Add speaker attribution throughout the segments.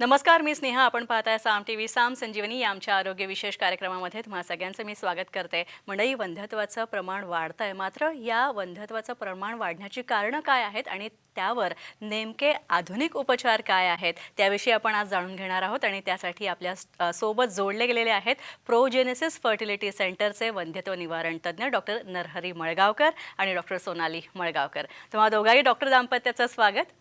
Speaker 1: नमस्कार मी स्नेहा. आपण पाहताय साम टी व्ही साम संजीवनी या आमच्या आरोग्य विशेष कार्यक्रमामध्ये तुम्हा सगळ्यांचं मी स्वागत करते. मंडळी वंध्यत्वाचं प्रमाण वाढतं आहे मात्र या वंध्यत्वाचं प्रमाण वाढण्याची कारणं काय आहेत आणि त्यावर नेमके आधुनिक उपचार काय आहेत त्याविषयी आपण आज जाणून घेणार आहोत आणि त्यासाठी आपल्यासोबत जोडले गेलेले आहेत प्रोजेनेसिस फर्टिलिटी सेंटरचे वंध्यत्व निवारण तज्ज्ञ डॉक्टर नरहरी मळगावकर आणि डॉक्टर सोनाली मळगावकर. तुम्हा दोघाही डॉक्टर दाम्पत्याचं स्वागत.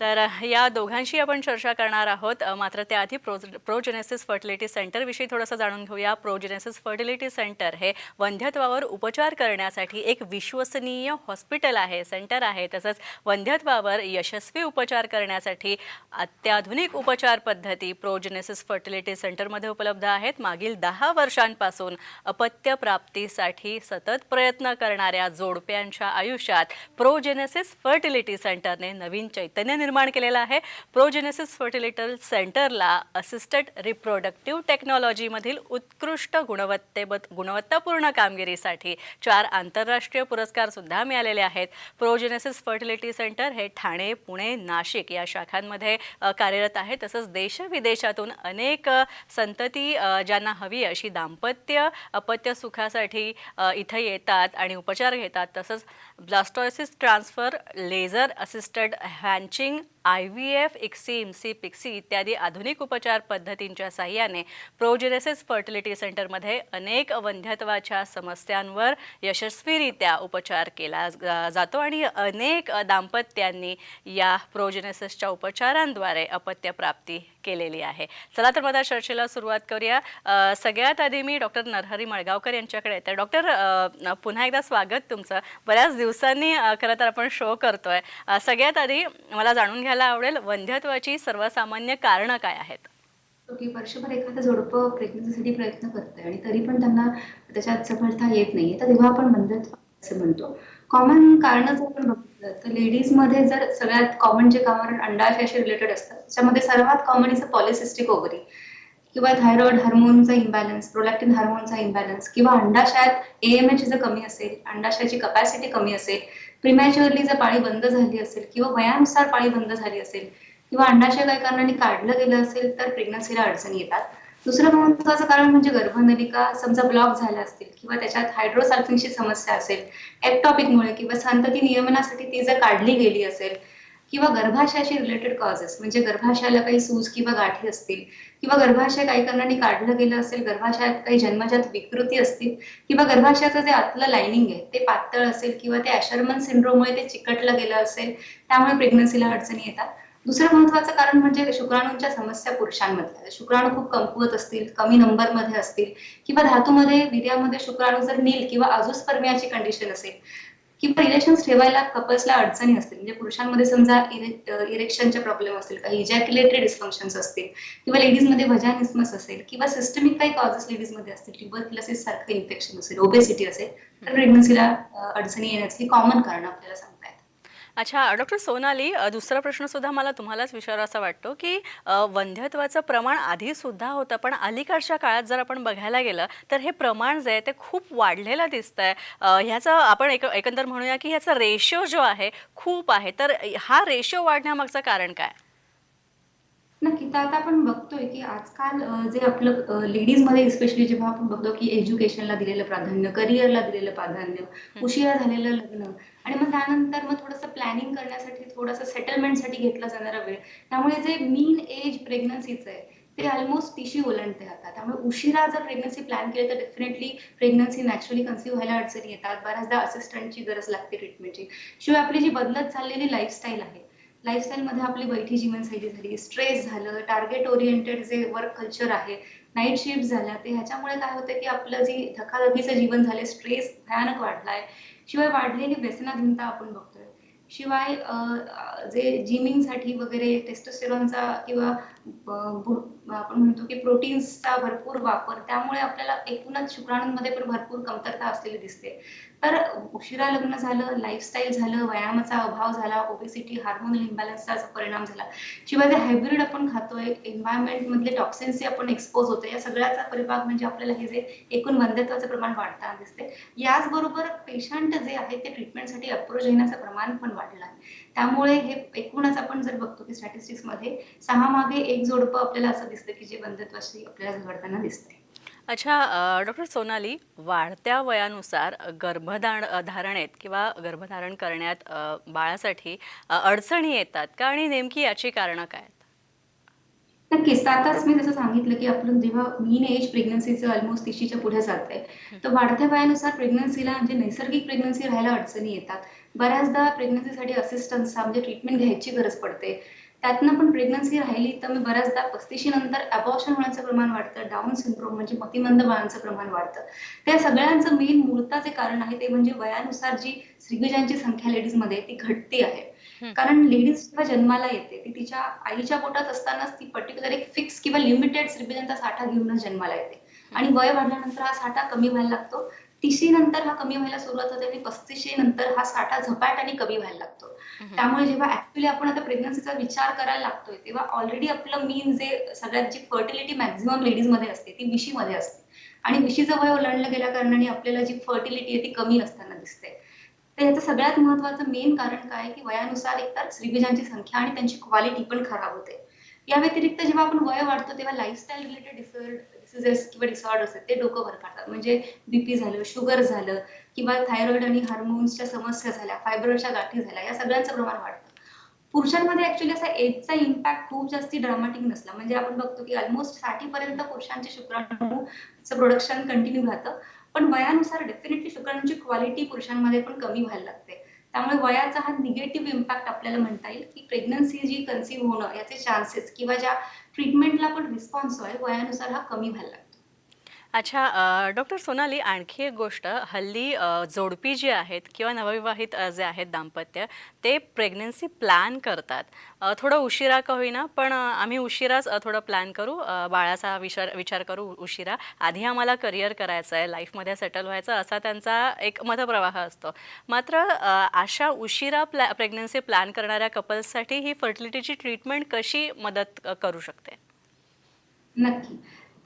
Speaker 1: तर या दोघांशी आपण चर्चा करणार आहोत. मात्र त्याआधी प्रोज प्रोजेनेसिस फर्टिलिटी सेंटरविषयी थोडंसं जाणून घेऊया. प्रोजेनेसिस फर्टिलिटी सेंटर हे वंध्यत्वावर उपचार करण्यासाठी एक विश्वसनीय हॉस्पिटल आहे सेंटर आहे. तसंच वंध्यत्वावर यशस्वी उपचार करण्यासाठी अत्याधुनिक उपचार पद्धती प्रोजेनेसिस फर्टिलिटी सेंटरमध्ये उपलब्ध आहेत. मागील दहा वर्षांपासून अपत्य प्राप्तीसाठी सतत प्रयत्न करणाऱ्या जोडप्यांच्या आयुष्यात प्रोजेनेसिस फर्टिलिटी सेंटरने नवीन चैतन्य निर्माण केलेला आहे. प्रोजेनेसिस फर्टिलिटर सेंटरला असिस्टेड रिप्रोडक्टिव्ह टेक्नॉलॉजीमधील उत्कृष्ट गुणवत्तेबद गुणवत्तापूर्ण कामगिरीसाठी चार आंतरराष्ट्रीय पुरस्कार सुद्धा मिळालेले आहेत. प्रोजेनेसिस फर्टिलिटी सेंटर हे ठाणे पुणे नाशिक या शाखांमध्ये कार्यरत आहे. तसंच देशविदेशातून अनेक संतती ज्यांना हवी अशी दाम्पत्य अपत्य सुखासाठी इथं येतात आणि उपचार घेतात. तसंच blastocyst transfer laser assisted hatching tem I V F इक्सिम C PICSI इत्यादी आधुनिक उपचार पद्धतींच्या साह्याने प्रोजेनेसिस फर्टिलिटी सेंटरमध्ये अनेक वंध्यत्वाच्या समस्यांवर यशस्वीरित्या उपचार केला जातो आणि अनेक दाम्पत्यांनी या प्रोजेनेसिसच्या उपचारांद्वारे अपत्य प्राप्ती केलेली आहे. चला तर मला चर्चेला सुरुवात करूया. सगळ्यात आधी मी डॉक्टर नरहरी मळगावकर यांच्याकडे तर डॉक्टर पुन्हा एकदा स्वागत तुमचं. बऱ्याच दिवसांनी खरं तर आपण शो करतोय. सगळ्यात आधी मला जाणून घ्यायला आवडेल वंध्यत्वाची सर्वसामान्य कारणं काय आहेत?
Speaker 2: की वर्षभर एखादं जोडपं प्रेग्नन्सीसाठी प्रयत्न करतंय आणि तरी पण त्यांना त्याच्यात सफलता येत नाहीये तर तेव्हा आपण बंधत्व असं म्हणतो. कॉमन कारण जर आपण बघितलं तर लेडीजमध्ये जर सगळ्यात कॉमन जे कारण अंडाशयाशी रिलेटेड असतात त्याच्यामध्ये सर्वात common is a polycystic ovary किंवा थायरॉइड हार्मोनचा इम्बॅलन्स प्रोलॅक्टिन हार्मोनचा इम्बॅलन्स किंवा अंडाशयात एएमएच जर कमी असेल अंडाशयाची कपॅसिटी कमी असेल प्रिमॅच्युअरली जर पाळी बंद झाली असेल किंवा वयानुसार पाळी बंद झाली असेल किंवा अंडाशय काही कारणाने काढलं गेलं असेल तर प्रेग्नन्सीला अडचणी येतात. दुसरं महत्वाचं कारण म्हणजे गर्भनलिका समजा ब्लॉक झाल्या असतील किंवा त्याच्यात हायड्रोसल्फिनची समस्या असेल एक्टॉपिकमुळे किंवा संतती नियमनासाठी ती जर काढली गेली असेल किंवा गर्भाशयाशी रिलेटेड कॉजेस म्हणजे गर्भाशयाला काही सूज किंवा गाठी असतील किंवा गर्भाशय काही कारणाने काढलं गेलं असेल गर्भाशयात काही जन्मजात विकृती असतील किंवा गर्भाशयाचं जे आतलं लाइनिंग आहे ते पातळ असेल किंवा ते ॲशरमन सिंड्रोममुळे ते चिकटलं गेलं असेल त्यामुळे प्रेग्नन्सीला अडचणी येतात. दुसरं महत्वाचं कारण म्हणजे शुक्राणूंच्या समस्या पुरुषांमधल्या. शुक्राणू खूप कमकुवत असतील कमी नंबरमध्ये असतील किंवा धातूमध्ये विद्यामध्ये शुक्राणू जर नील किंवा अजूस्पर्मियाची कंडिशन असेल किंवा रिलेशन्स ठेवायला कपल्सला अडचणी असतील. म्हणजे पुरुषांमध्ये समजा इरेक्शनचे प्रॉब्लेम असतील काही इजॅक्युलेटरी डिस्फंक्शन्स असतील किंवा लेडीजमध्ये वजानिस्मस असेल किंवा सिस्टमिक काही कॉजेस लेडीजमध्ये असतील ट्युबरक्युलोसिस सारखं इन्फेक्शन असेल ओबेसिटी असेल तर प्रेग्नन्सीला अडचणी येण्याची कॉमन कारण आपल्याला सांगतो
Speaker 1: अच्छा डॉक्टर सोनाली दुसरा प्रश्न सुद्धा मला तुम्हालाच विचारावा वाटतो की वंध्यत्वाचं प्रमाण आधी सुद्धा होतं पण अलीकडच्या काळात जर आपण बघायला गेलं तर हे प्रमाण जे आहे ते खूप वाढलेलं दिसतंय. अ, ह्याचं आपण एक एकंदर म्हणूया की ह्याचा रेशो जो आहे खूप आहे. तर हा रेशो वाढण्यामागचं कारण काय?
Speaker 2: नक्की. तर आता आपण बघतोय की आजकाल जे आपलं लेडीजमध्ये स्पेशली जेव्हा आपण बघतो की एज्युकेशनला दिलेलं प्राधान्य करिअरला दिलेलं प्राधान्य उशिरा झालेलं लग्न आणि मग त्यानंतर मग थोडंसं प्लॅनिंग करण्यासाठी थोडंसं सेटलमेंटसाठी घेतला जाणारा वेळ. त्यामुळे जे मीन एज प्रेग्नन्सीचं आहे ते ऑलमोस्ट पिशी ओलांडते आता. त्यामुळे उशिरा जर प्रेग्नन्सी प्लॅन केली तर डेफिनेटली प्रेग्नन्सी नॅचरली कन्सिव्ह व्हायला अडचणी येतात. बऱ्याचदा असिस्टंटची गरज लागते ट्रीटमेंटची शिवाय आपली जी बदलत चाललेली लाईफस्टाईल आहे लाईफस्टाईलमध्ये आपली बैठी जीवनशैली झाली स्ट्रेस झालं टार्गेट ओरिएंटेड जे वर्क कल्चर आहे नाईट शिफ्ट झाल्या ते ह्याच्यामुळे काय होतं की आपलं जी धकाधकीचं जीवन झालं स्ट्रेस भयानक वाढलाय. शिवाय वाढलेली व्यसनाधीनता आपण बघतोय. शिवाय अं, जे जिमिंगसाठी वगैरे टेस्टोस्टेरॉनचा किंवा आपण म्हणतो की प्रोटीन्सचा भरपूर वापर त्यामुळे आपल्याला एकूणच शुक्राणूंमध्ये पण भरपूर कमतरता असलेली दिसते. तर उशिरा लग्न झालं लाईफस्टाईल झालं व्यायामाचा अभाव झाला ओबेसिटी हार्मोनल इम्बॅलन्सचा परिणाम झाला शिवाय जे हायब्रिड आपण खातोय एन्व्हायरमेंट मधले टॉक्सिन्सचे आपण एक्सपोज होतो या सगळ्याचा परिभाग म्हणजे आपल्याला हे जे एकूण वंध्यत्वाचं प्रमाण वाढताना दिसते याचबरोबर पेशंट जे आहे ते ट्रीटमेंटसाठी अप्रोच येण्याचं प्रमाण पण वाढलं आहे. त्यामुळे हे एकूणच आपण जर बघतो की स्टॅटिस्टिक्समध्ये सहा मागे एक जोडपं आपल्याला असं दिसतं की जे बंधत्वाशी आपल्याला झगडताना दिसते.
Speaker 1: अच्छा डॉक्टर सोनाली वाढत्या वयानुसार गर्भधारण धारणेत किंवा गर्भधारण करण्यात बाळासाठी अडचणी येतात का आणि नेमकी याची कारणं काय आहेत?
Speaker 2: नक्कीच. आताच मी जसं सांगितलं की आपलं जेव्हा मीन एज प्रेग्नन्सीचं ऑलमोस्ट तिशीच्या पुढे जाते तर वाढत्या वयानुसार प्रेग्नन्सीला म्हणजे नैसर्गिक प्रेग्नन्सी राहायला अडचणी येतात. बऱ्याचदा प्रेग्नन्सीसाठी असिस्टन्सचा म्हणजे ट्रीटमेंट घ्यायची गरज पडते. त्यातनं पण प्रेग्नन्सी राहिली तर मी बऱ्याचदा पस्तीशी नंतर अबॉर्शन होण्याचं प्रमाण वाढतं डाऊन सिंड्रोम म्हणजे मतिमंद बाळांचं प्रमाण वाढतं. त्या सगळ्यांचं मेन मूळता जे कारण आहे ते म्हणजे वयानुसार जी श्रीबीजांची संख्या लेडीजमध्ये ती घटते आहे. कारण लेडीज जेव्हा जन्माला येते ती तिच्या आईच्या पोटात असतानाच ती पर्टिक्युलर एक फिक्स किंवा लिमिटेड श्रीबीजांचा साठा घेऊनच जन्माला येते. आणि वय वाढल्यानंतर हा साठा कमी व्हायला लागतो. तिशी नंतर हा कमी व्हायला सुरुवात होते आणि पस्तीशी नंतर हा साठा झपाट्याने कमी व्हायला लागतो. त्यामुळे जेव्हा ऍक्च्युली आपण आता प्रेग्नन्सीचा विचार करायला लागतोय तेव्हा ऑलरेडी आपलं मीन जे सगळ्यात जी फर्टिलिटी मॅक्झिमम लेडीजमध्ये असते ती विशी मध्ये असते. आणि विशीचं वय ओलांडलं गेल्या कारणाने आपल्याला जी फर्टिलिटी आहे ती कमी असताना दिसते. तर याचं सगळ्यात महत्वाचं मेन कारण काय की वयानुसार एकतर श्रीबीजांची संख्या आणि त्यांची क्वालिटी पण खराब होते. या व्यतिरिक्त जेव्हा आपण वय वाढतो तेव्हा लाईफस्टाईल रिलेटेड डिसीजेस किंवा डिसऑर्डर्स आहेत ते डोकं वर काढतात म्हणजे बीपी झालं शुगर झालं किंवा थायरॉइड आणि हार्मोन्सच्या समस्या झाल्या फायबरच्या गाठी झाल्या या सगळ्यांचं प्रमाण वाढतं. पुरुषांमध्ये ऍक्च्युली असा एजचा इम्पॅक्ट खूप जास्ती ड्रामाटिक नसला. म्हणजे आपण बघतो की ऑलमोस्टसाठी पर्यंत पुरुषांचे शुक्राणूचं प्रोडक्शन कंटिन्यू राहतं. पण वयानुसार डेफिनेटली शुक्राणूंची क्वालिटी पुरुषांमध्ये पण कमी व्हायला लागते. त्यामुळे वयाचा हा निगेटिव्ह इम्पॅक्ट आपल्याला म्हणता येईल की प्रेग्नन्सी जी कन्सिव्ह होणं याचे चान्सेस किंवा ज्या ट्रीटमेंटला पण रिस्पॉन्स आहे वयानुसार हा कमी व्हायला लागतो
Speaker 1: अच्छा अ, डॉक्टर सोनाली आणखी एक गोष्ट. हल्ली अ, जोडपी जी आहेत किंवा नवविवाहित अ, जे आहेत दाम्पत्य ते प्रेग्नन्सी प्लॅन करतात. अ, थोडं उशिरा का होईना पण अ, आम्ही उशिराच अ, थोडं प्लॅन करू. अ, बाळाचा विचार विचार करू उ- उशिरा. आधी आम्हाला करिअर करायचं आहे लाईफमध्ये सेटल व्हायचं असा त्यांचा एक मतप्रवाह असतो. मात्र अ, अशा उशिरा प्लॅ प्रेग्नन्सी प्लॅन करणाऱ्या कपल्ससाठी ही फर्टिलिटीची ट्रीटमेंट कशी मदत अ, करू शकते?
Speaker 2: नक्की.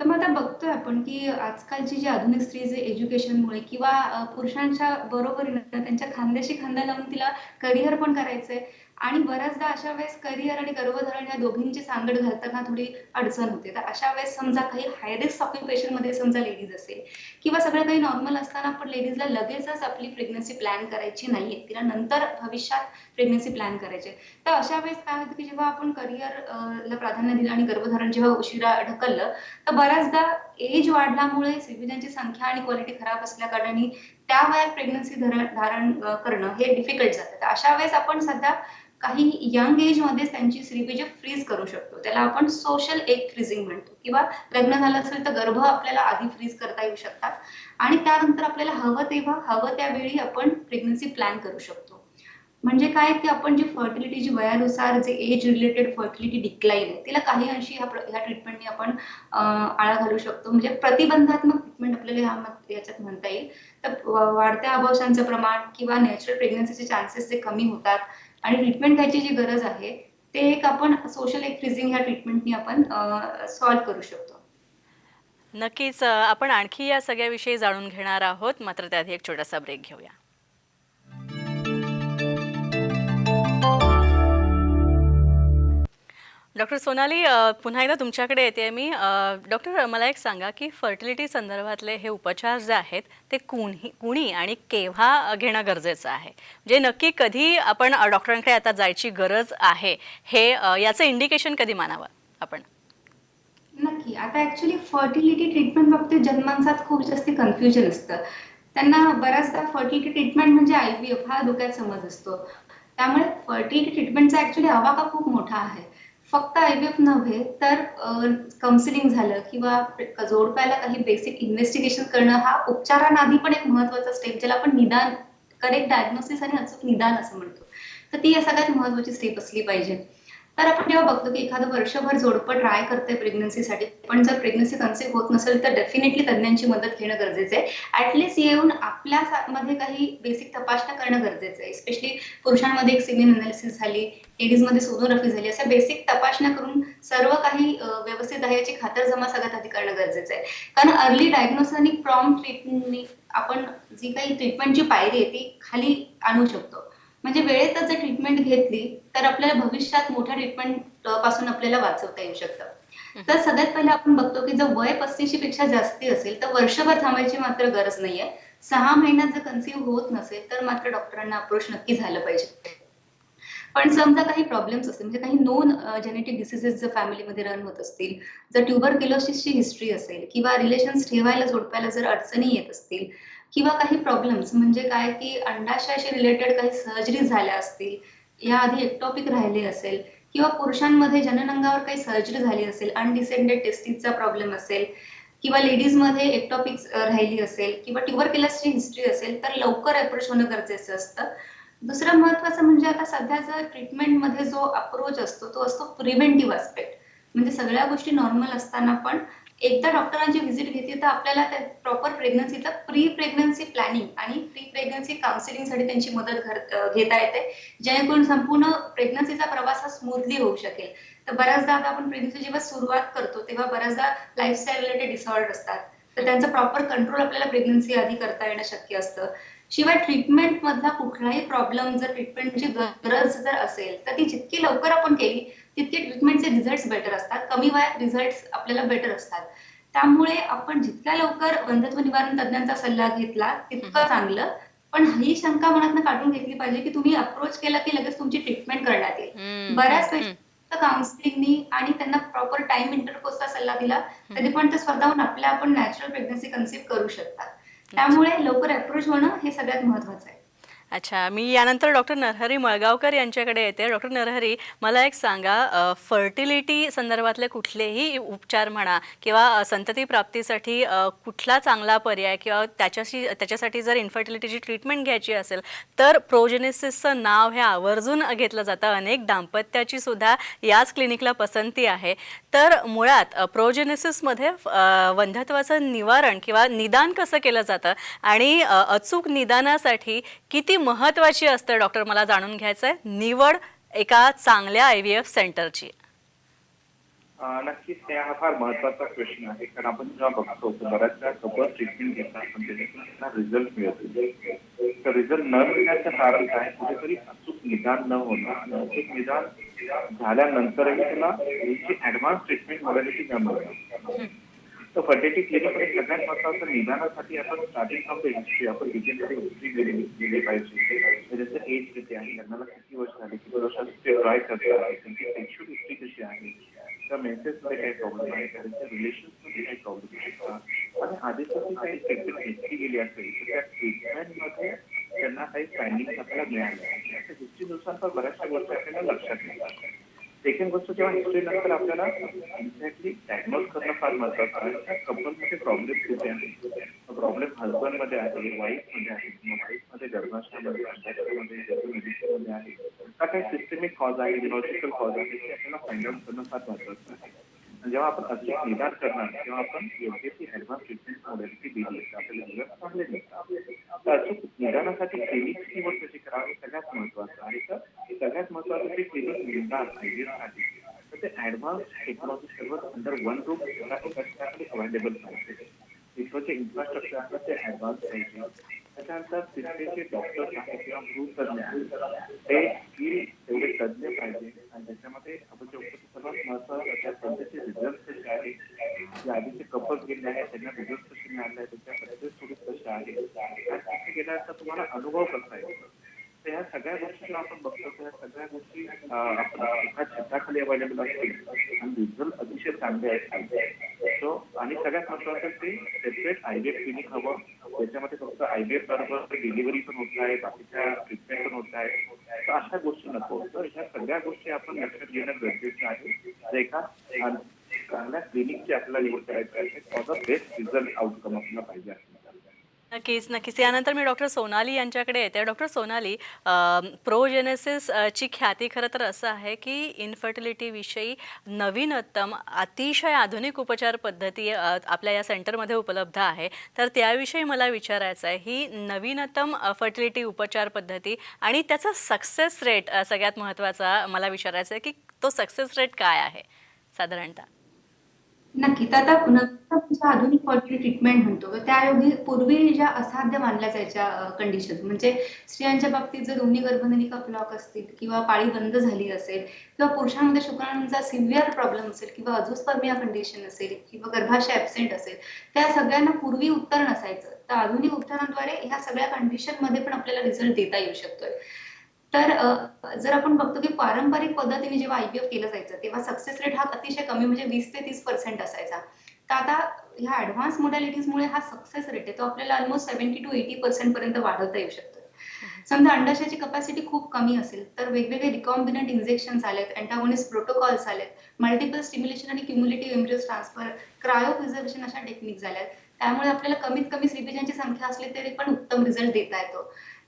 Speaker 2: तर मग आता बघतोय आपण की आजकालची जी आधुनिक स्त्री जे एज्युकेशनमुळे किंवा अ, पुरुषांच्या बरोबरीनं त्यांच्या खांद्याशी खांदा लावून तिला करिअर पण करायचंय. आणि बऱ्याचदा अशा वेळेस करिअर आणि गर्भधारण या दोघींची सांगड घालताना थोडी अडचण होते. तर अशा वेळेस समजा काही हाय रिस्क ऑक्युपेशनमध्ये समजा लेडीज असेल किंवा सगळं काही नॉर्मल असताना पण लेडीजला लगेचच आपली प्रेग्नन्सी प्लॅन करायची नाहीये. तिला नंतर भविष्यात प्रेग्नन्सी प्लॅन करायचे. तर अशा वेळेस काय होतं की जेव्हा आपण करिअर ला प्राधान्य दिलं आणि गर्भधारण जेव्हा उशिरा ढकललं तर बऱ्याचदा एज वाढल्यामुळे श्रीबीजांची संख्या आणि क्वालिटी खराब असल्या कारणाने त्या वयात प्रेग्नन्सी धारण करणं हे डिफिकल्ट जातं. तर अशा वेळेस आपण सध्या काही यंग एजमध्ये त्यांची श्रीबीज फ्रीज करू शकतो. त्याला आपण सोशल एग फ्रीजिंग म्हणतो. किंवा लग्न झालं असेल तर गर्भ आपल्याला आधी फ्रीज करता येऊ शकतात. आणि त्यानंतर आपल्याला हवं तेव्हा हवं त्यावेळी आपण प्रेग्नन्सी प्लॅन करू शकतो. म्हणजे काय की आपण जी फर्टिलिटी जी वयानुसार जे एज रिलेटेड फर्टिलिटी डिक्लाईन आहे तिला काही अंशी ह्या ह्या ट्रीटमेंटने आपण आळा घालू शकतो. म्हणजे प्रतिबंधात्मक ट्रीटमेंट आपल्याला ह्या याच्यात म्हणता येईल. तर वाढत्या अभावशांचं प्रमाण किंवा नॅचरल प्रेग्नन्सीचे चान्सेस जे कमी होतात आणि ट्रीटमेंट घ्यायची जी गरज आहे ते एक आपण सोशल एक फ्रीजिंग ह्या ट्रीटमेंटनी आपण सॉल्व्ह करू शकतो.
Speaker 1: नक्कीच आपण आणखी या सगळ्याविषयी जाणून घेणार आहोत. मात्र त्याआधी एक छोटासा ब्रेक घेऊया. डॉक्टर सोनाली पुन्हा एकदा तुमच्याकडे येते मी. डॉक्टर मला एक सांगा की फर्टिलिटी संदर्भातले हे उपचार जे आहेत ते कुणी कुणी आणि केव्हा घेणं गरजेचं आहे? म्हणजे नक्की कधी आपण डॉक्टरांकडे आता जायची गरज आहे हे याचं इंडिकेशन कधी मानावं आपण?
Speaker 2: नक्की. आता ऍक्च्युली फर्टिलिटी ट्रीटमेंट बाबतीत जन्मांसात खूप जास्त कन्फ्युजन असतं. त्यांना बऱ्याचदा फर्टिलिटी ट्रीटमेंट म्हणजे आयव्हीएफ हा डोक्यात समज असतो. त्यामुळे फर्टिलिटी ट्रीटमेंटचा ऍक्च्युली आवाका खूप मोठा आहे. फक्त आयबीएफ नव्हे तर काउन्सिलिंग झालं किंवा जोडप्याला काही बेसिक इन्व्हेस्टिगेशन करणं हा उपचारांआधी पण एक महत्त्वाचा स्टेप ज्याला आपण निदान करेक्ट डायग्नोसिस आणि अचूक निदान असं म्हणतो. तर ती या सगळ्यात महत्वाची स्टेप असली पाहिजे. तर आपण जेव्हा बघतो की एखादं वर्षभर जोडपं ट्राय करते प्रेग्नन्सीसाठी पण जर प्रेग्नन्सी कन्सिव्ह होत नसेल तर डेफिनेटली तज्ञांची मदत घेणं गरजेचं आहे. ऍटलीस्ट येऊन आपल्या मध्ये काही बेसिक तपासण्या करणं गरजेचं आहे. स्पेशली पुरुषांमध्ये एक सिमिन अनालिसिस झाली लेडीजमध्ये सोनोग्राफी झाली अशा बेसिक तपासण्या करून सर्व काही व्यवस्थित आहे याची खातरजमा सगळ्यात आधी करणं गरजेचं आहे. कारण अर्ली डायग्नोसिस आणि प्रॉम ट्रीटमेंट आपण जी काही ट्रीटमेंटची पायरी आहे ती खाली आणू शकतो. म्हणजे वेळेतच जर ट्रीटमेंट घेतली तर आपल्याला भविष्यात मोठ्या ट्रीटमेंटपासून आपल्याला वाचवता येऊ शकतं. तर सगळ्यात पहिले आपण बघतो की जर वय पस्तीशी पेक्षा जास्ती असेल तर वर्षभर थांबायची मात्र गरज नाहीये. सहा महिन्यात जर कन्सिव्ह होत नसेल तर मात्र डॉक्टरांना अप्रोच नक्की झालं पाहिजे. पण समजा काही प्रॉब्लेम्स असतील म्हणजे काही नोन जेनेटिक डिसिजेस जर फॅमिलीमध्ये रन होत असतील जर ट्युबरक्युलोसिसची हिस्ट्री असेल किंवा रिलेशन्स ठेवायला जोडपायला जर अडचणी येत असतील किंवा काही प्रॉब्लेम्स म्हणजे काय की अंडाशयाशी रिलेटेड काही सर्जरी झाल्या असतील याआधी एक्टॉपिक राहिले असेल किंवा पुरुषांमध्ये जननांगावर काही सर्जरी झाली असेल अनडिसेंडेड टेस्टिसचा प्रॉब्लेम असेल किंवा लेडीजमध्ये एक्टॉपिक राहिली असेल किंवा ट्युबरक्युलसची हिस्ट्री असेल तर लवकर अप्रोच होणं गरजेचं असतं. दुसरं महत्वाचं म्हणजे आता सध्याचा ट्रीटमेंटमध्ये जो अप्रोच असतो तो असतो प्रिव्हेंटिव्ह आस्पेक्ट म्हणजे सगळ्या गोष्टी नॉर्मल असताना पण एकदा डॉक्टरांची व्हिजिट घेतली तर आपल्याला प्रॉपर प्रेग्नन्सीचं प्री प्रेग्नन्सी प्लॅनिंग आणि प्री प्रेग्नन्सी काउन्सिलिंगसाठी त्यांची मदत घेता येते. जेणेकरून संपूर्ण प्रेग्नन्सीचा प्रवास हा स्मूथली होऊ शकेल. तर बऱ्याचदा आता आपण प्रेग्नन्सी जेव्हा सुरुवात करतो तेव्हा बऱ्याचदा लाईफस्टाईल रिलेटेड डिसऑर्डर असतात. तर त्यांचं प्रॉपर कंट्रोल आपल्याला प्रेग्नन्सी आधी करता येणं शक्य असतं. शिवाय ट्रीटमेंट मधला कुठलाही प्रॉब्लेम जर ट्रीटमेंटची गरज जर असेल तर ती जितकी लवकर आपण केली तितके ट्रीटमेंटचे रिझल्ट बेटर असतात. कमी वयात रिझल्ट आपल्याला बेटर असतात. त्यामुळे आपण जितक्या लवकर वंध्यत्व निवारण तज्ञांचा सल्ला घेतला तितकं चांगलं. पण ही शंका मनातनं काढून घेतली पाहिजे की तुम्ही अप्रोच केला की लगेच तुमची ट्रीटमेंट करण्यात येईल. बऱ्याच काउन्सिलिंगनी आणि त्यांना प्रॉपर टाइम इंटरकोर्सचा सल्ला दिला तरी पण ते स्वतःहून आपल्या आपण नॅचरल प्रेग्नन्सी कन्सिव्ह करू शकतात. त्यामुळे लवकर अप्रोच होणं हे सगळ्यात महत्वाचं आहे.
Speaker 1: अच्छा मी यानंतर डॉक्टर नरहरी मळगावकर यांच्याकडे येते. डॉक्टर नरहरी मला एक सांगा फर्टिलिटी संदर्भातले कुठलेही उपचार म्हणा किंवा संतती प्राप्तीसाठी कुठला चांगला पर्याय किंवा त्याच्याशी त्याच्यासाठी जर इन्फर्टिलिटीची ट्रीटमेंट घ्यायची असेल तर प्रोजेनेसिसचं नाव हे आवर्जून घेतलं जातं. अनेक दाम्पत्याची सुद्धा याच क्लिनिकला पसंती आहे. तर मुळात प्रोजेनेसिसमध्ये अ, वंध्यत्वाचं निवारण किंवा निदान कसं केलं जातं? आणि अचूक निदानासाठी किती महत्त्वाची असतं डॉक्टर मला जाणून घ्यायचं आहे निवड एका चांगल्या आय व्ही एफ सेंटरची.
Speaker 3: नक्कीच ते हा फार महत्त्वाचा प्रश्न आहे. कारण आपण जेव्हा बघतो की बऱ्याचदा कपल ट्रीटमेंट घेतात पण त्याच्यातून रिझल्ट मिळत. तर रिझल्ट न मिळण्याचं कारण काय? कुठेतरी अचूक निदान न होणं. आणि अचूक निदान झाल्यानंतरही त्याला ऍडव्हान्स ट्रीटमेंट मोडॅलिटी न मिळणं. तर फर्टिलिटी क्लिनिकमध्ये सगळ्यात महत्वाचं निदानासाठी आपण स्टार्टिंग ऑफ द हिस्ट्री आपण डिटेलमध्ये हिस्ट्री दिली पाहिजे. तर त्याचं एज किती आहे लग्नाला किती वर्ष झाली किती वर्षात ते ट्राय करतात त्यांची सेक्शुअल हिस्ट्री कशी आहे त्या मेसेजमध्ये काही प्रॉब्लेम आहे त्यांच्या रिलेशनमध्ये काही प्रॉब्लेम आहे. का आणि आधीपासून काही सेक्शुअल हिस्ट्री गेली असेल तर त्या ट्रीटमेंटमध्ये त्यांना काही फायंडिंग आपल्याला मिळाल्या. त्या हिस्ट्रीनुसार तर बऱ्याचशा गोष्टी आपल्याला लक्षात येतात. सेकंड गोष्ट जेव्हा हिस्ट्री नंतर आपल्याला एक्झॅक्टली डायग्नोज करणं फार महत्वाचं आहे. त्या कपलमध्ये प्रॉब्लेम कुठे आहे? प्रॉब्लेम हजबंडमध्ये आहे वाईफमध्ये आहे किंवा वाईफमध्ये गर्भाशयामध्ये अंडाशयामध्ये मेडिसिनमध्ये आहे का काही सिस्टमिक कॉज आहे न्यूरोलॉजिकल कॉज आहे ते आपल्याला फाइंड आउट करणं फार महत्वाचं आहे. जेव्हा आपण अचूक निदान करणार तेव्हा आपण योग्य ती ऍडव्हान्स ट्रीटमेंट मॉडेलिटी दिली आपल्याला चांगले मिळतात तर अचूक निदानासाठी क्लिनिकची निवड कशी करावी हे सगळ्यात महत्वाचं आहे तर सगळ्यात महत्वाचं ते क्लिनिक आयडिया साठी तर ते ऍडव्हान्स टेक्नॉलॉजी सर्व अंडर वन रूप कशासाठी अवेलेबल पाहिजे इस्रोचे इन्फ्रास्ट्रक्चर असतात ते ऍडव्हान्स पाहिजे त्याच्यानंतर तिथले जे डॉक्टर्स आहेत किंवा भू तज्ञ आहेत ते की तेवढे तज्ञ पाहिजे. आणि त्याच्यामध्ये आपण जे सर्वात महत्वाचं म्हणजे त्या पद्धतीचे रिझल्ट कसे आहे? जे आधीचे कपल गेले आहेत त्यांना रिझल्ट कसे मिळाले आहेत? त्यांच्या सक्सेस स्टोरीज कशा आहेत? आणि तिथे गेल्यानंतर तुम्हाला अनुभव कसा येतो? तर ह्या सगळ्या गोष्टी आपण बघतो तर ह्या सगळ्या गोष्टी एका छताखाली अवेलेबल असतील. आणि रिझल्ट अतिशय चांगले असतील. सो आणि सगळ्यात महत्वाचं ते सेपरेट आयबीएफ क्लिनिक हवं. त्याच्यामध्ये फक्त आयबीएफ बरोबर डिलिव्हरी पण होत आहे बाकीच्या ट्रीटमेंट पण होत आहे. तर अशा गोष्टी नको. तर ह्या सगळ्या गोष्टी आपण लक्षात घेणं गरजेचं आहे. तर एका चांगल्या क्लिनिकची आपल्याला निवड करायची आहे. For the best result outcome आपल्याला पाहिजे आहे.
Speaker 1: नक्कीच नक्कीच. यानंतर मी डॉक्टर सोनाली यांच्याकडे येते. डॉक्टर सोनाली प्रोजेनेसिस ची ख्याती खरं तर असं आहे की इन्फर्टिलिटीविषयी नवीनतम अतिशय आधुनिक उपचार पद्धती आपल्या या सेंटरमध्ये उपलब्ध आहे. तर त्याविषयी मला विचारायचं आहे. ही नवीनतम फर्टिलिटी उपचार पद्धती आणि त्याचा सक्सेस रेट सगळ्यात महत्त्वाचा मला विचारायचं आहे की तो सक्सेस रेट काय आहे साधारणतः?
Speaker 2: नक्की. तर आता नंतर आधुनिक फर्टिलिटी ट्रीटमेंट म्हणतो. तर पूर्वी ज्या असाध्य मानल्या जायच्या कंडिशन म्हणजे स्त्रियांच्या बाबतीत जर दोन्ही गर्भनलिका ब्लॉक असतील किंवा पाळी बंद झाली असेल किंवा पुरुषांमध्ये शुक्राणूंचा सिव्हिअर प्रॉब्लेम असेल किंवा अजूस्पर्मिया कंडिशन असेल किंवा गर्भाशय ऍबसेंट असेल त्या सगळ्यांना पूर्वी उत्तर नसायचं. तर आधुनिक उपचारांद्वारे ह्या सगळ्या कंडिशनमध्ये पण आपल्याला रिझल्ट देता येऊ शकतोय. तर जर आपण बघतो की पारंपरिक पद्धतीने जेव्हा आयपीएफ केलं जायचं तेव्हा सक्सेस रेट हा अतिशय कमी म्हणजे वीस ते तीस पर्सेंट असायचा. तर आता ह्या ऍडव्हान्स मोडॅलिटीजमुळे हा सक्सेस रेट आहे तो आपल्याला almost seventy two eighty percent पर्यंत वाढवता येऊ शकतो. समजा अंडाशयाची कपॅसिटी खूप कमी असेल तर वेगवेगळे रिकॉम्बिनंट इंजेक्शन आलेत अँटागोनिस्ट प्रोटोकॉल्स आलेत मल्टिपल स्टिम्युलेशन आणि cumulative embryos transfer cryo preservation अशा टेक्निक झाल्यात. त्यामुळे आपल्याला कमीत कमी श्रीबीजांची संख्या असली तरी पण उत्तम रिझल्ट देता येतो.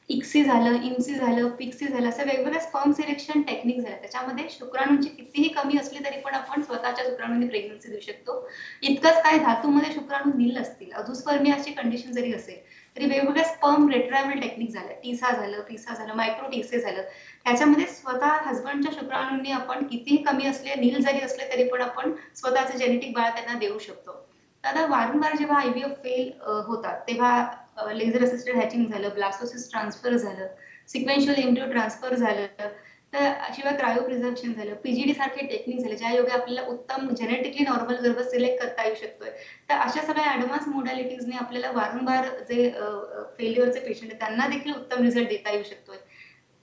Speaker 2: इक्सी झालं इन्सी झालं पिक्सी झालं असं वेगवेगळ्या स्पर्म सिलेक्शन टेक्निक झाल्या त्याच्यामध्ये शुक्राणूंची कितीही कमी असली तरी पण आपण स्वतःच्या शुक्राणूंनी प्रेग्नन्सी देऊ शकतो. इतकंच काय धातूमध्ये शुक्राणू नील असतील अधुस्पर्मियाची कंडिशन जरी असेल तरी वेगवेगळ्या स्पर्म रेट्रायवल टेक्निक झाल्या टीसा झालं पिसा झालं मायक्रो टीसे झालं. त्याच्यामध्ये स्वतः हजबंडच्या शुक्राणूंनी आपण कितीही कमी असले नील जरी असले तरी पण आपण स्वतःचं जेनेटिक बाळ त्यांना देऊ शकतो. आता वारंवार जेव्हा आयव्हीएफ फेल होतात तेव्हा लेझर असिस्टेड हॅचिंग झालं ब्लास्टोसिस ट्रान्सफर झालं सिक्वेन्शियल एम्ब्रिओ ट्रान्सफर झालं तर शिवाय क्रायो प्रिझर्वेशन झालं पीजीडी सारखे टेक्निक झाले ज्या योगे आपल्याला उत्तम जेनेटिकली नॉर्मल गर्भ सिलेक्ट करता येऊ शकतोय. तर अशा सगळ्या ऍडव्हान्स मोडॅलिटीजने आपल्याला वारंवार जे फेल्युअरचे पेशंट आहेत त्यांना देखील उत्तम रिझल्ट देता येऊ शकतोय.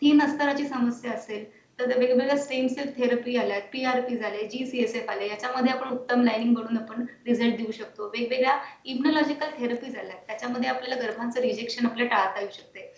Speaker 2: तीन अस्तराची समस्या असेल तर वेगवेगळ्या स्टेम सेल थेरपी आल्यात पीआरपी झाले जी सी एस एफ आले याच्यामध्ये आपण उत्तम लाईनिंग बनवून आपण रिझल्ट देऊ शकतो. वेगवेगळ्या इम्युनॉलॉजिकल थेरपी झाल्या त्याच्यामध्ये आपल्याला गर्भांचं रिजेक्शन आपल्याला टाळता येऊ शकते.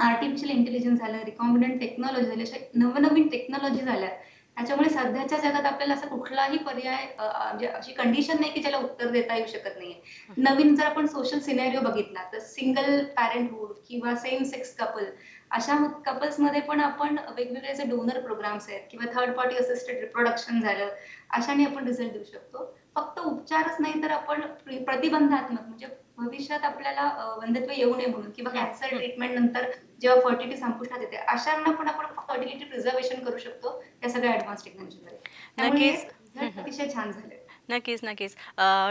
Speaker 2: आर्टिफिशियल इंटेलिजन्स झालं रिकॉम्बिनंट टेक्नॉलॉजी झाली अशा नवनवीन टेक्नॉलॉजी झाल्या त्याच्यामुळे सध्याच्या जगात आपल्याला असा कुठलाही पर्याय म्हणजे अशी कंडिशन नाही की ज्याला उत्तर देता येऊ शकत नाहीये. नवीन जर आपण सोशल सिनेरिओ बघितला तर सिंगल पॅरेंटहूड किंवा सेम सेक्स कपल अशा कपल्समध्ये पण आपण वेगवेगळे जे डोनर प्रोग्राम्स आहेत किंवा थर्ड पार्टी असिस्टेड रिप्रोडक्शन झालं अशाने आपण रिझल्ट देऊ शकतो. फक्त उपचारच नाही तर आपण प्रि- प्रतिबंधात्मक म्हणजे भविष्यात आपल्याला अ, वंध्यत्व येऊ नये म्हणून किंवा कॅन्सर ट्रीटमेंट नंतर जेव्हा फर्टिलिटी संपुष्टात येते अशांना पण आपण फर्टिलिटी प्रिझर्वेशन करू शकतो या सगळ्या ऍडव्हान्स त्यामुळे result अतिशय छान झाले
Speaker 1: नक्कीच नक्कीच.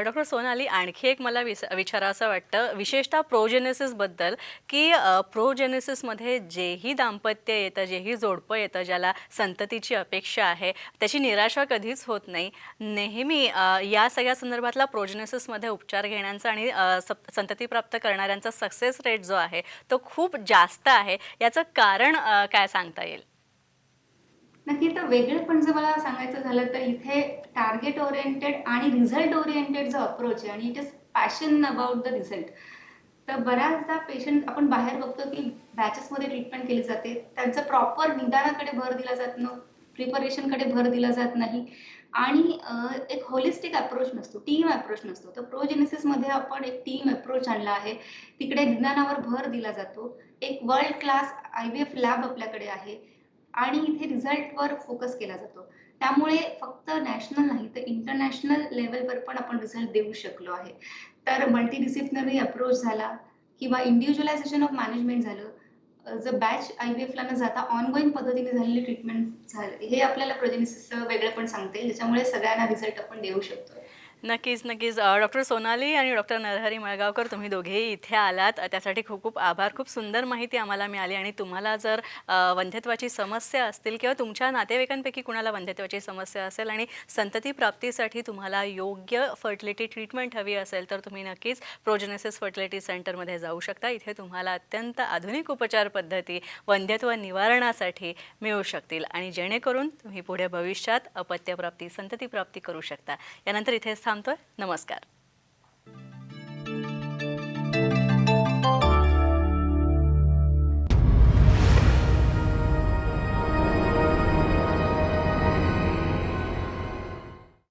Speaker 1: डॉक्टर सोनाली आणखी एक मला विस विचारावं वाटतं विशेषतः प्रोजेनेसिसबद्दल की प्रोजेनेसिसमध्ये जेही दाम्पत्य येतं जेही जोडपं येतं ज्याला संततीची अपेक्षा आहे त्याची निराशा कधीच होत नाही. नेहमी या सगळ्या संदर्भातला प्रोजेनेसिसमध्ये उपचार घेण्याचा आणि संतती प्राप्त करणाऱ्यांचा सक्सेस रेट जो आहे तो खूप जास्त आहे. याचं कारण काय सांगता येईल?
Speaker 2: नक्की तर वेगळं पण जर मला सांगायचं झालं तर इथे टार्गेट ओरिएंटेड आणि रिझल्ट ओरिएंटेड जो अप्रोच आहे आणि it is passion about the result तर बऱ्याचदा पेशंट आपण बाहेर बघतो की बॅचेसमध्ये ट्रीटमेंट केली जाते. त्यांचं प्रॉपर निदानाकडे भर दिला जात न प्रिपरेशनकडे भर दिला जात नाही. आणि एक होलिस्टिक अप्रोच नसतो. टीम अप्रोच नसतो. तर प्रोजेनेसिसमध्ये आपण एक टीम अप्रोच आणला आहे. तिकडे ज्ञानावर भर दिला जातो. एक world class I V F lab आपल्याकडे आहे. आणि इथे रिझल्टवर फोकस केला जातो. त्यामुळे फक्त नॅशनल नाही तर इंटरनॅशनल लेवलवर पण आपण रिझल्ट देऊ शकलो आहे. तर मल्टीडिसिप्लिनरी अप्रोच झाला किंवा इंडिव्हिज्युअलायझेशन ऑफ मॅनेजमेंट झालं. जर बॅच आय व्ही एफला न जाता ऑनगोईंग पद्धतीने झालेली ट्रीटमेंट झाले हे आपल्याला प्रोजेनिसिसचं वेगळं पण सांगते ज्याच्यामुळे सगळ्यांना रिझल्ट आपण देऊ शकतो
Speaker 1: नक्कीच नक्कीच. डॉक्टर सोनाली आणि डॉक्टर नरहरी मळगावकर तुम्ही दोघेही इथे आलात. त्यासाठी खूप खूप आभार. खूप सुंदर माहिती आम्हाला मिळाली आणि तुम्हाला जर वंध्यत्वाची समस्या असतील किंवा तुमच्या नातेवाईकांपैकी कुणाला वंध्यत्वाची समस्या असेल आणि संतती प्राप्तीसाठी तुम्हाला योग्य फर्टिलिटी ट्रीटमेंट हवी असेल तर तुम्ही नक्कीच प्रोजेनेसिस फर्टिलिटी सेंटरमध्ये जाऊ शकता. इथे तुम्हाला अत्यंत आधुनिक उपचार पद्धती वंध्यत्व निवारणासाठी मिळू शकतील आणि जेणेकरून तुम्ही पुढे भविष्यात अपत्यप्राप्ती संतती प्राप्ती करू शकता. यानंतर इथे थांबतोय नमस्कार.